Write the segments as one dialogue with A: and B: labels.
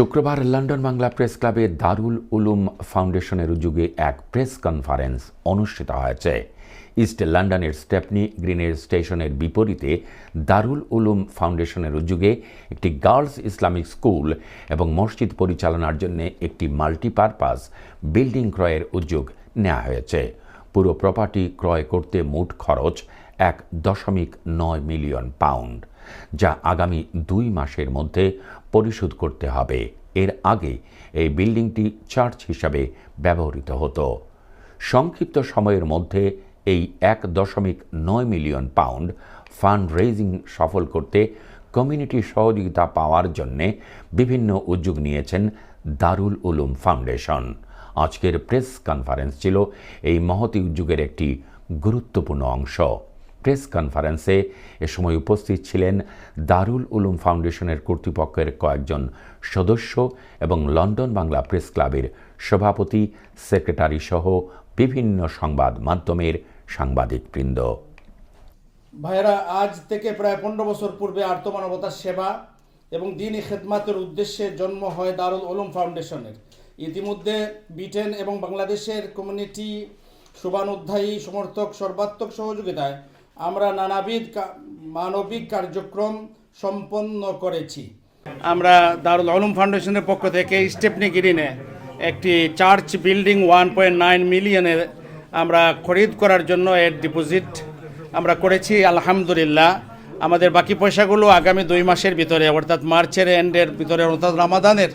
A: শুক্রবার London Bangla press ক্লাবে দারুল উলুম ফাউন্ডেশনের উদ্যোগে এক প্রেস কনফারেন্স অনুষ্ঠিত হয়েছে। ইস্ট লন্ডনের স্টেপনি গ্রিনের স্টেশনের বিপরীতে দারুল উলুম ফাউন্ডেশনের উদ্যোগে একটি গার্লস ইসলামিক স্কুল এবং মসজিদ পরিচালনার জন্য একটি মাল্টিপারপাস বিল্ডিং ক্রয়ের উদ্যোগ নেওয়া হয়েছে। পুরো প্রপার্টি ক্রয় করতে মোট খরচ এক দশমিক নয় মিলিয়ন পাউন্ড। যা আগামী দুই মাসের মধ্যে পরিশোধ করতে হবে। এর আগে এই বিল্ডিংটি চার্চ হিসাবে ব্যবহৃত হতো। সংক্ষিপ্ত সময়ের মধ্যে এই এক দশমিক নয় মিলিয়ন পাউন্ড ফান্ড রেজিং সফল করতে কমিউনিটি সহযোগিতা পাওয়ার জন্যে বিভিন্ন উদ্যোগ নিয়েছেন দারুল উলুম ফাউন্ডেশন। আজকের প্রেস কনফারেন্স ছিল এই মহতি উদ্যোগের একটি গুরুত্বপূর্ণ অংশ। প্রেস কনফারেন্সে এ সময় উপস্থিত ছিলেন দারুল উলুম ফাউন্ডেশনের কর্তৃপক্ষের কয়েকজন সদস্য এবং লন্ডন বাংলা প্রেস ক্লাবের সভাপতি, সেক্রেটারি সহ বিভিন্ন সংবাদ মাধ্যমের সাংবাদিকবৃন্দ।
B: ভাইরা আজ থেকে প্রায় পনেরো বছর পূর্বে আর্তমানবতার সেবা এবং দিনই খেদমাতের উদ্দেশ্যে জন্ম হয় দারুল উলুম ফাউন্ডেশনের। ইতিমধ্যে ব্রিটেন এবং বাংলাদেশের কমিউনিটি শুভানুধ্যায়ী সমর্থক সর্বাত্মক সহযোগিতায় আমরা নানাবিধ মানবিক কার্যক্রম সম্পন্ন করেছি। আমরা দারুল উলুম ফাউন্ডেশনের পক্ষ থেকে স্টেপনি গ্রিনে একটি church building one point nine মিলিয়নের আমরা খরিদ করার জন্য এর ডিপোজিট আমরা করেছি, আলহামদুলিল্লাহ। আমাদের বাকি পয়সাগুলো আগামী দুই মাসের ভিতরে, অর্থাৎ মার্চের এন্ডের ভিতরে, অর্থাৎ রামাদানের,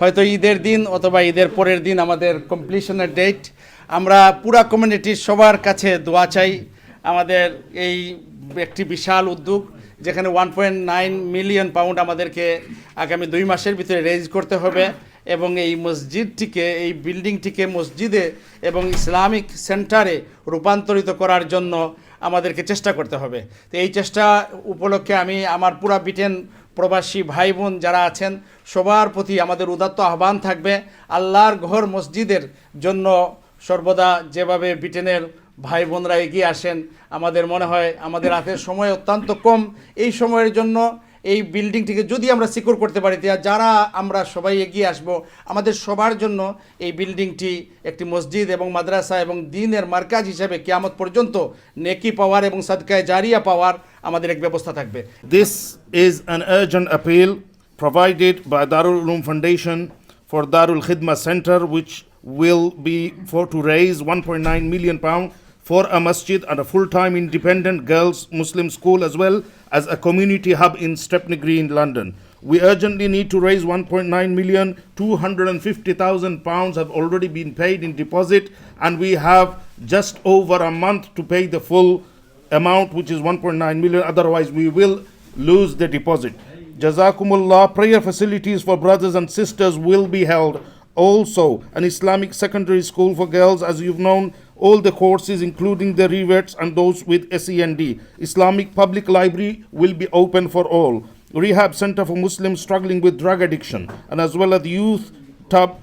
B: হয়তো ঈদের দিন অথবা ঈদের পরের দিন আমাদের কমপ্লিশনের ডেট আমরা পুরা কমিউনিটির সবার কাছে দোয়া চাই। আমাদের এই একটি বিশাল উদ্যোগ যেখানে one point nine million pound আমাদেরকে আগামী দুই মাসের ভিতরে রেজ করতে হবে এবং এই মসজিদটিকে, এই বিল্ডিংটিকে মসজিদে এবং ইসলামিক সেন্টারে রূপান্তরিত করার জন্য আমাদেরকে চেষ্টা করতে হবে। তো এই চেষ্টা উপলক্ষে আমি আমার পুরা ব্রিটেন প্রবাসী ভাই বোন যারা আছেন, সবার প্রতি আমাদের উদাত্ত আহ্বান থাকবে, আল্লাহর ঘর মসজিদের জন্য সর্বদা যেভাবে ব্রিটেনের ভাই বোনরা এগিয়ে আসেন। আমাদের মনে হয় আমাদের হাতের সময় অত্যন্ত কম। এই সময়ের জন্য এই বিল্ডিংটিকে যদি আমরা সিকিউর করতে পারি যারা আমরা সবাই এগিয়ে আসব আমাদের সবার জন্য এই বিল্ডিংটি একটি মসজিদ এবং মাদ্রাসা এবং দিনের মার্কাজ হিসেবে কিয়ামত পর্যন্ত নেকি পাওয়ার এবং সাদকায় জারিয়া পাওয়ার আমাদের এক ব্যবস্থা থাকবে।
C: This is an urgent appeal provided by Darul Uloom Foundation for Darul Khidma Center, which will be for to raise 1.9 million pound for a masjid and a full-time independent girls Muslim school as well as a community hub in Stepney Green, London. We urgently need to raise 1.9 million. 250,000 pounds have already been paid in deposit, and we have just over a month to pay the full amount, which is 1.9 million. Otherwise, we will lose the deposit. Jazakumullah. Prayer facilities for brothers and sisters will be held. Also, an Islamic secondary school for girls, as you've known, all the courses, including the revets and those with SEND. Islamic public library will be open for all. Rehab center for Muslims struggling with drug addiction, and as well as the youth tub,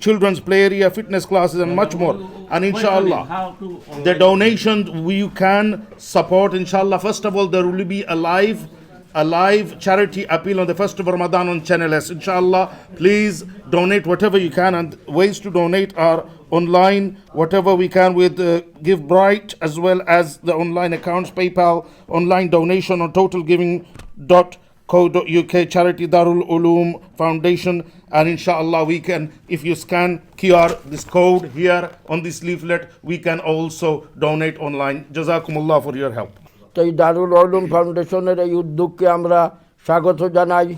C: children's play area, fitness classes, and much more. And inshallah, the donations you can support inshallah first of all there will be a live a live charity appeal on the first of ramadan on channel s inshallah please donate whatever you can and ways to donate are online whatever we can with uh, give bright as well as the online accounts paypal online donation on total giving dot co.uk charity darul ulum foundation and inshallah we can if you scan qr this code here on this leaflet we can also donate online jazakumullah for your help
D: তো এই দারুল উলুম ফাউন্ডেশনের এই উদ্যোগকে আমরা স্বাগত জানাই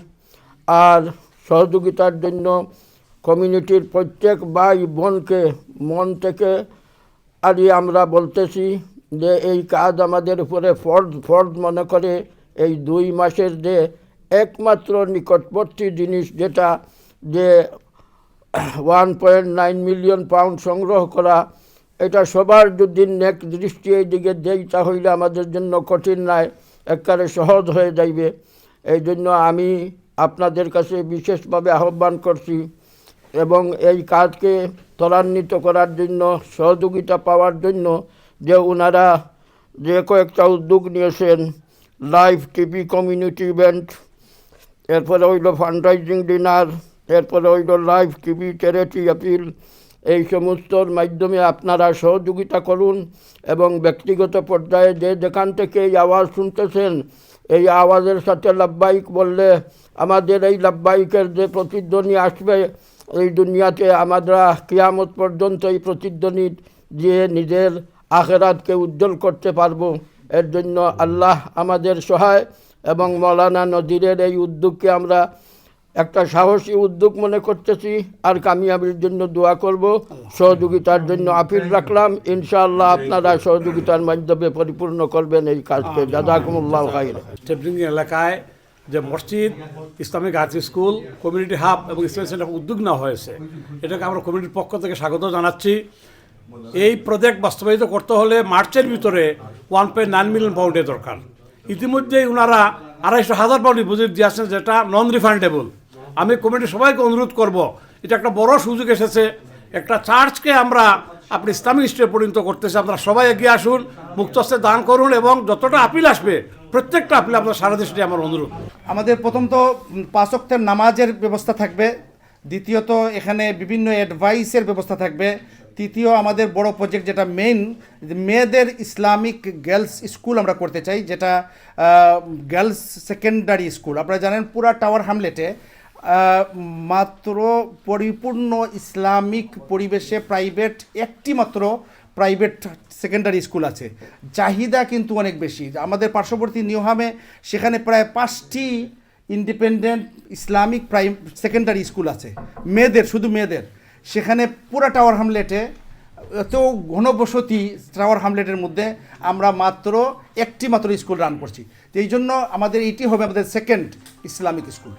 D: আর সহযোগিতার জন্য কমিউনিটির প্রত্যেক ভাই বোনকে, মন থেকে আরই আমরা বলতেছি যে এই কাজ আমাদের উপরে ফর্জ ফর্জ মনে করে এই দুই মাসের যে একমাত্র নিকটবর্তী জিনিস যেটা যে one point nine million pound সংগ্রহ করা, এটা সবার যদি নেক দৃষ্টি এই দিকে দেই তাহলে আমাদের জন্য কঠিন নয়, একবারে সহজ হয়ে যাইবে। এই জন্য আমি আপনাদের কাছে বিশেষভাবে আহ্বান করছি এবং এই কাজকে ত্বরান্বিত করার জন্য, সহযোগিতা পাওয়ার জন্য যে ওনারা যে কয়েকটা উদ্যোগ নিয়েছেন লাইভ টিভি কমিউনিটি ইভেন্ট এরপরে হইল ফান্ডরাইজিং ডিনার এরপরে হইল লাইভ টিভি চ্যারিটি অ্যাপিল এই সমস্তর মাধ্যমে আপনারা সহযোগিতা করুন এবং ব্যক্তিগত পর্যায়ে যে যেখান থেকে এই আওয়াজ শুনতেছেন, এই আওয়াজের সাথে লাভবাহিক বললে আমাদের এই লাভবাহিকের যে প্রতিধ্বনি আসবে এই দুনিয়াতে আমরা কিয়ামত পর্যন্ত এই প্রতিধ্বনি দিয়ে নিজের আখেরাতকে উজ্জ্বল করতে পারব। এর জন্য আল্লাহ আমাদের সহায় এবং মৌলানা নদীরের এই উদ্যোগকে আমরা একটা সাহসী উদ্যোগ মনে করতেছি আর কামিয়াবির জন্য দোয়া করব। সহযোগিতার জন্য আপিল রাখলাম। ইনশাআল্লাহ আপনারা সহযোগিতার মাধ্যমে পরিপূর্ণ করবেন এই কাজকে। খাইর
E: স্টেপলিং এলাকায় যে মসজিদ, Islamic arts school community hub এবং ইসলামিক সেন্টার উদ্যোগ নেওয়া হয়েছে। এটাকে আমরা কমিউনিটির পক্ষ থেকে স্বাগত জানাচ্ছি। এই প্রজেক্ট বাস্তবায়িত করতে হলে মার্চের ভিতরে ওয়ান পয়েন্ট নাইন মিলিয়ন পাউন্ডের দরকার। ইতিমধ্যেই ওনারা আড়াইশো হাজার পাউন্ড ডিপোজিট দিয়েছেন যেটা নন রিফান্ডেবল আমি কমিটির সবাইকে অনুরোধ করব, এটা একটা বড় সুযোগ এসেছে। একটা চার্চকে আমরা আপনি ইসলামিক স্টেটে পরিণত করতেছে, আপনারা সবাই এগিয়ে আসুন, মুক্তস্তে দান করুন এবং যতটা আপিল আসবে, প্রত্যেকটা আপিল আপনার সারা দেশটি আমার অনুরোধ।
B: আমাদের প্রথম তো পাঁচ ওয়াক্তের নামাজের ব্যবস্থা থাকবে, দ্বিতীয়ত এখানে বিভিন্ন অ্যাডভাইসের ব্যবস্থা থাকবে, তৃতীয় আমাদের বড় প্রজেক্ট যেটা মেইন মেয়েদের ইসলামিক গার্লস স্কুল আমরা করতে চাই, যেটা গার্লস সেকেন্ডারি স্কুল আপনারা জানেন পুরা টাওয়ার হামলেটে মাত্র পরিপূর্ণ ইসলামিক পরিবেশে প্রাইভেট একটি মাত্র প্রাইভেট সেকেন্ডারি স্কুল আছে। চাহিদা কিন্তু অনেক বেশি। আমাদের পার্শ্ববর্তী নিউহামে সেখানে প্রায় পাঁচটি independent Islamic prime secondary school আছে। মেয়েদের, শুধু মেয়েদের। সেখানে পুরা টাওয়ার হামলেটে এত ঘনবসতি টাওয়ার হামলেটের মধ্যে আমরা মাত্র একটি মাত্র স্কুল রান করছি। এই জন্য আমাদের এটি হবে আমাদের সেকেন্ড ইসলামিক স্কুল